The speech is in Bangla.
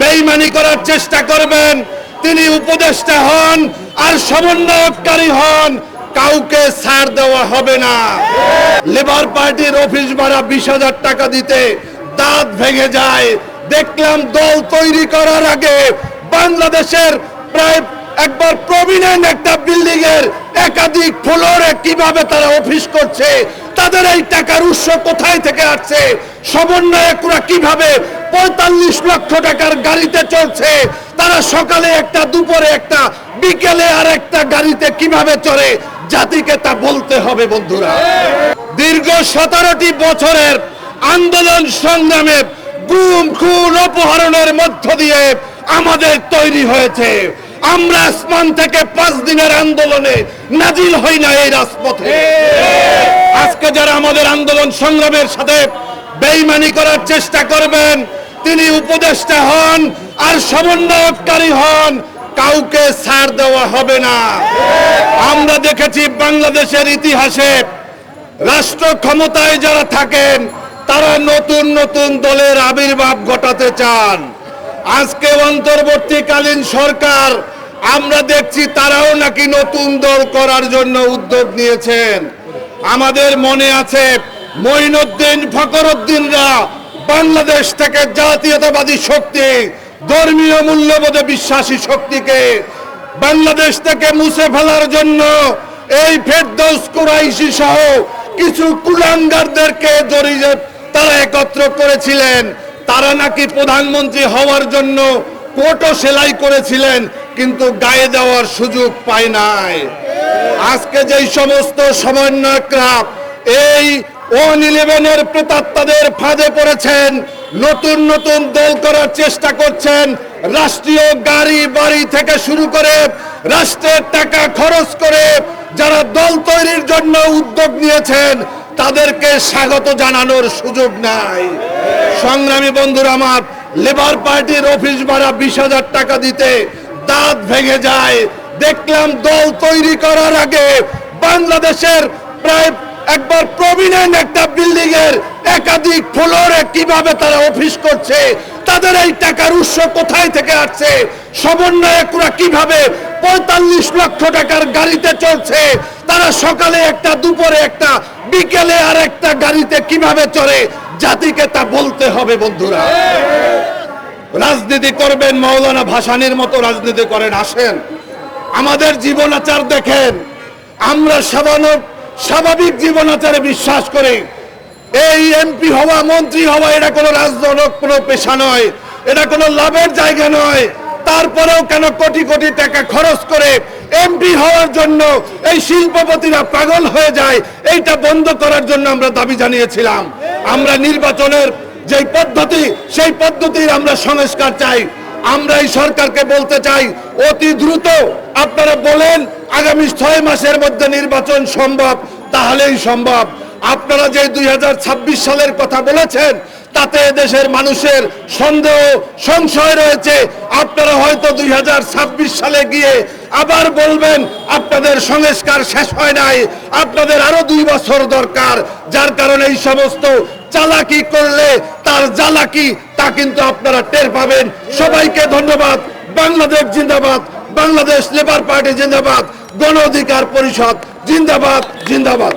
বেইমানি করার চেষ্টা করবেন। তিনি উপদেষ্টা হন আর সমন্বয়কারী হন। কাউকে ছাড় দেওয়া হবে না। লেবার পার্টির অফিস ভাড়া বিশ হাজার টাকা দিতে দাঁত ভেঙে যায়। দেখলাম দল তৈরি করার আগে বাংলাদেশের প্রায় একবার প্রমিনেন্ট একটা বিল্ডিং এর একাধিক ফ্লোরে কীভাবে তারা অফিস করছে, তাদের এই টাকার উৎস কোথায় থেকে আসছে, সমন্বয়করা কীভাবে পঁয়তাল্লিশ লক্ষ টাকার গাড়িতে চলছে, তারা সকালে একটা, দুপুরে একটা, বিকেলে আর একটা গাড়িতে কীভাবে চলে জাতিকে তা বলতে হবে বন্ধুরা। দীর্ঘ সতেরোটি বছরের আন্দোলন সংগ্রামে গুম, খুন, অপহরণের মধ্য দিয়ে আমাদের তৈরি হয়েছে। আমরা আসমান থেকে পাঁচ দিনের আন্দোলনে নাজিল হই না এই রাজপথে। আজকে যারা আমাদের আন্দোলন সংগ্রামের সাথে বেইমানি করার চেষ্টা করবেন, তিনি উপদেষ্টা হন আর সমন্বয়কারী হন, কাউকে ছাড় দেওয়া হবে না। আমরা দেখেছি বাংলাদেশের ইতিহাসে রাষ্ট্র ক্ষমতায় যারা থাকেন, তারা নতুন নতুন দলের আবির্ভাব ঘটাতে চান। আজকে অন্তর্বর্তীকালীন সরকার, আমরা দেখছি তারাও নাকি নতুন দল করার জন্য উদ্যোগ নিয়েছেন। আমাদের মনে আছে মঈনুদ্দিন ফকরুদ্দিনরা বাংলাদেশ থেকে জাতীয়তাবাদী শক্তি, ধর্মীয় মূল্যবোধে বিশ্বাসী শক্তিকে বাংলাদেশ থেকে মুছে ফেলার জন্য এই ফেরদৌস কুরাইশি সহ কিছু কুলাঙ্গারদেরকে জড়িয়ে তারা একত্র করেছিলেন। তারা নাকি প্রধানমন্ত্রী হওয়ার জন্য কোটো সেলাই করেছিলেন, কিন্তু গায়ে দেওয়ার সুযোগ পায় নাই। আজকে যেই সমস্ত সমন্বয়করা এই ওয়ান ইলেভেনের প্রেতাত্মাদের ফাঁদে পড়েছেন, নতুন নতুন দল করার চেষ্টা করছেন, রাষ্ট্রীয় গাড়ি বাড়ি থেকে শুরু করে রাষ্ট্রের টাকা খরচ করে যারা দল তৈরির জন্য উদ্যোগ নিয়েছেন, তাদেরকে স্বাগত জানানোর সুযোগ নাই। সংগ্রামী বন্ধুরা আমার লেবার পার্টির অফিস ভাড়া বিশ হাজার টাকা দিতে দাঁত ভেঙে যায়। দেখলাম দল তৈরি করার আগে বাংলাদেশের প্রায় একবার প্রমিনেন্ট একটা বিল্ডিং এর একাধিক ফ্লোরে কীভাবে তারা অফিস করছে, তাদের এই টাকার উৎস কোথায় থেকে আসছে, সমন্বয়করা কীভাবে পঁয়তাল্লিশ লক্ষ টাকার গাড়িতে চলছে, তারা সকালে একটা, দুপুরে একটা, বিকেলে আর একটা গাড়িতে কীভাবে চলে জাতিকে তা বলতে হবে, বন্ধুরা। রাজনীতি করবেন মৌলানা ভাসানির মতো রাজনীতি করেন, আসেন। আমাদের জীবনাচার দেখেন। আমরা সাধারণ স্বাভাবিক জীবনাচারে বিশ্বাস করি। এই এমপি হওয়া, মন্ত্রী হওয়া, এটা কোনো রাজনৈতিক কোনো পেশা নয়। এটা কোনো লাভের জায়গা নয়। তারপরেও কেন কোটি কোটি টাকা খরচ করে এমপি হওয়ার জন্য এই শিল্পপতিরা পাগল হয়ে যায়, এইটা বন্ধ করার জন্য আমরা দাবি জানিয়েছিলাম। আমরা নির্বাচনের যে পদ্ধতি, সেই পদ্ধতির আমরা সংস্কার চাই। আমরা এই সরকারকে বলতে চাই, অতি দ্রুত আপনারা বলেন, আগামী ছয় মাসের মধ্যে নির্বাচন সম্ভব, তাহলেই সম্ভব। আপনারা যে দুই হাজার ছাব্বিশ সালের কথা বলেছেন তাতে দেশের মানুষের সন্দেহ, সংশয় রয়েছে। আপনারা হয়তো দুই হাজার ছাব্বিশ সালে গিয়ে আবার বলবেন, আপনাদের সংস্কার শেষ হয় নাই, আপনাদের আরও দুই বছর দরকার। যার কারণে এই সমস্ত চালাকি করলে তার জ্বালাকি, তা কিন্তু আপনারা টের পাবেন। সবাইকে ধন্যবাদ। বাংলাদেশ জিন্দাবাদ। বাংলাদেশ লেবার পার্টি জিন্দাবাদ। গণ অধিকার পরিষদ জিন্দাবাদ জিন্দাবাদ।